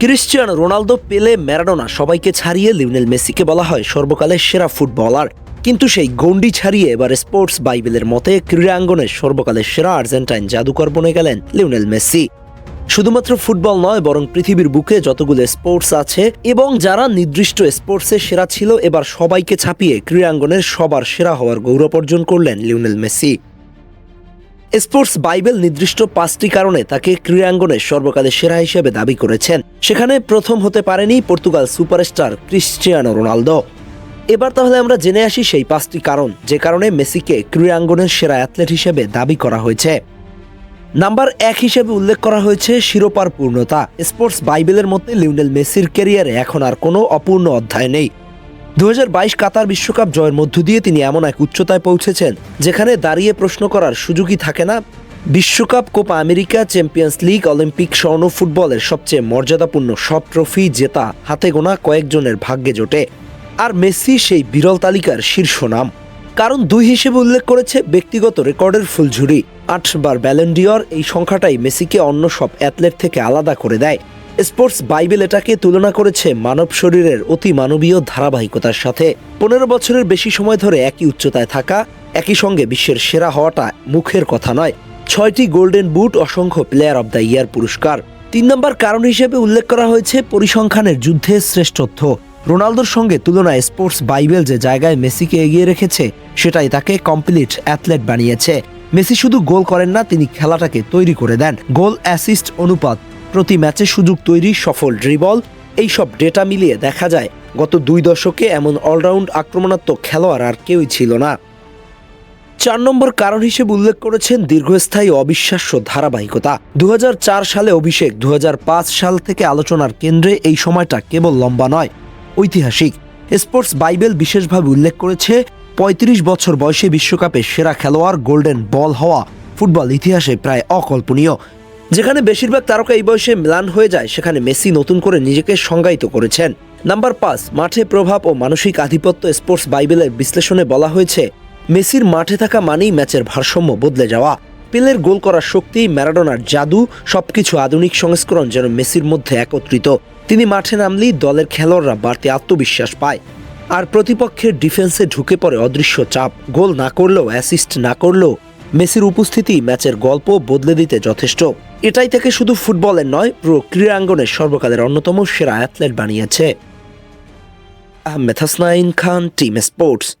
Cristiano Ronaldo, পেলে, Maradona সবাইকে ছাড়িয়ে লিওনেল মেসিকে বলা হয় সর্বকালের সেরা ফুটবলার। কিন্তু সেই গন্ডি ছাড়িয়ে এবার স্পোর্টস বাইবেলের মতে ক্রীড়াঙ্গনের সর্বকালের সেরা আর্জেন্টাইন জাদুকর বনে গেলেন লিওনেল মেসি। শুধুমাত্র ফুটবল নয়, বরং পৃথিবীর বুকে যতগুলো স্পোর্টস আছে এবং যারা নির্দিষ্ট স্পোর্টসে সেরা ছিল, এবার সবাইকে ছাপিয়ে ক্রীড়াঙ্গনের সবার সেরা হওয়ার গৌরব অর্জন করলেন লিওনেল মেসি। স্পোর্টস বাইবেল নির্দিষ্ট পাঁচটি কারণে তাকে ক্রীড়াঙ্গনের সর্বকালের সেরা হিসেবে দাবি করেছেন। সেখানে প্রথম হতে পারেনি পর্তুগাল সুপারস্টার ক্রিশ্চিয়ানো রোনালদো। এবার তাহলে আমরা জেনে আসি সেই পাঁচটি কারণ, যে কারণে মেসিকে ক্রীড়াঙ্গনের সেরা অ্যাথলেট হিসেবে দাবি করা হয়েছে। নাম্বার এক হিসেবে উল্লেখ করা হয়েছে শিরোপার পূর্ণতা। স্পোর্টস বাইবেলের মধ্যে লিওনেল মেসির ক্যারিয়ারে এখন আর কোনো অপূর্ণ অধ্যায় নেই। দু হাজার বাইশ কাতার বিশ্বকাপ জয়ের মধ্য দিয়ে তিনি এমন এক উচ্চতায় পৌঁছেছেন, যেখানে দাঁড়িয়ে প্রশ্ন করার সুযোগই থাকে না। বিশ্বকাপ, Copa America, champions league, Olympic, স্বর্ণ ফুটবলের সবচেয়ে মর্যাদাপূর্ণ সব ট্রফি জেতা, হাতে গোনা কয়েকজনের ভাগ্যে জোটে। আর মেসি সেই বিরল তালিকার শীর্ষ নাম। কারণ দুই হিসেবে উল্লেখ করেছে ব্যক্তিগত রেকর্ডের ফুলঝুরি। আটবার ব্যালেন্ডিয়র এই সংখ্যাটাই মেসিকে অন্য সব অ্যাথলেট থেকে আলাদা করে দেয়। স্পোর্টস বাইবেল এটাকে তুলনা করেছে মানব শরীরের অতি মানবীয় ধারাবাহিকতার সাথে। পনেরো বছরের বেশি সময় ধরে একই উচ্চতায় থাকা, একই সঙ্গে বিশ্বের সেরা হওয়াটা মুখের কথা নয়। ছয়টি গোল্ডেন বুট অসংখ্য প্লেয়ার অব দ্য ইয়ার পুরস্কার। তিন নম্বর কারণ হিসেবে উল্লেখ করা হয়েছে পরিসংখ্যানের যুদ্ধের শ্রেষ্ঠত্ব। রোনালদোর সঙ্গে তুলনায় স্পোর্টস বাইবেল যে জায়গায় মেসিকে এগিয়ে রেখেছে, সেটাই তাকে কমপ্লিট অ্যাথলেট বানিয়েছে। মেসি শুধু গোল করেন না, তিনি খেলাটাকে তৈরি করে দেন। গোল, অ্যাসিস্ট, অনুপাত প্রতি ম্যাচে সুযোগ তৈরি সফল ড্রিবল, এইসব ডেটা মিলিয়ে দেখা যায়, গত দুই দশকে এমন অলরাউন্ড আক্রমণাত্মক খেলোয়াড় আর কেউই ছিল না। চার নম্বর কারণ হিসেবে উল্লেখ করেছেন দীর্ঘস্থায়ী অবিশ্বাস্য ধারাবাহিকতা। দু হাজার চার সালে অভিষেক দু হাজার পাঁচ সাল থেকে আলোচনার কেন্দ্রে এই সময়টা কেবল লম্বা নয়, ঐতিহাসিক। স্পোর্টস বাইবেল বিশেষভাবে উল্লেখ করেছে ৩৫ বছর বয়সে বিশ্বকাপে সেরা খেলোয়াড় গোল্ডেন বল হওয়া ফুটবল ইতিহাসে প্রায় অকল্পনীয়। যেখানে বেশিরভাগ তারকা এই বয়সে ম্লান হয়ে যায়, সেখানে মেসি নতুন করে নিজেকে সংজ্ঞায়িত করেছেন। নাম্বার পাঁচ, মাঠে প্রভাব ও মানসিক আধিপত্য স্পোর্টস বাইবেলের বিশ্লেষণে বলা হয়েছে, মেসির মাঠে থাকা মানেই ম্যাচের ভারসাম্য বদলে যাওয়া। পেলের গোল করার শক্তি, ম্যারাডোনার জাদু, সবকিছু আধুনিক সংস্করণ যেন মেসির মধ্যে একত্রিত। তিনি মাঠে নামলেই দলের খেলোয়াড়রা বাড়তি আত্মবিশ্বাস পায়। আর প্রতিপক্ষের ডিফেন্সে ঢুকে পড়ে অদৃশ্য চাপ। গোল না করলেও, অ্যাসিস্ট না করলেও মেসির উপস্থিতি ম্যাচের গল্প বদলে দিতে যথেষ্ট। এটাই থেকে শুধু ফুটবলের নয়, পুরো ক্রীড়াঙ্গনের সর্বকালের অন্যতম সেরা অ্যাথলেট বানিয়েছে। Ahmed Hasnain Khan team sports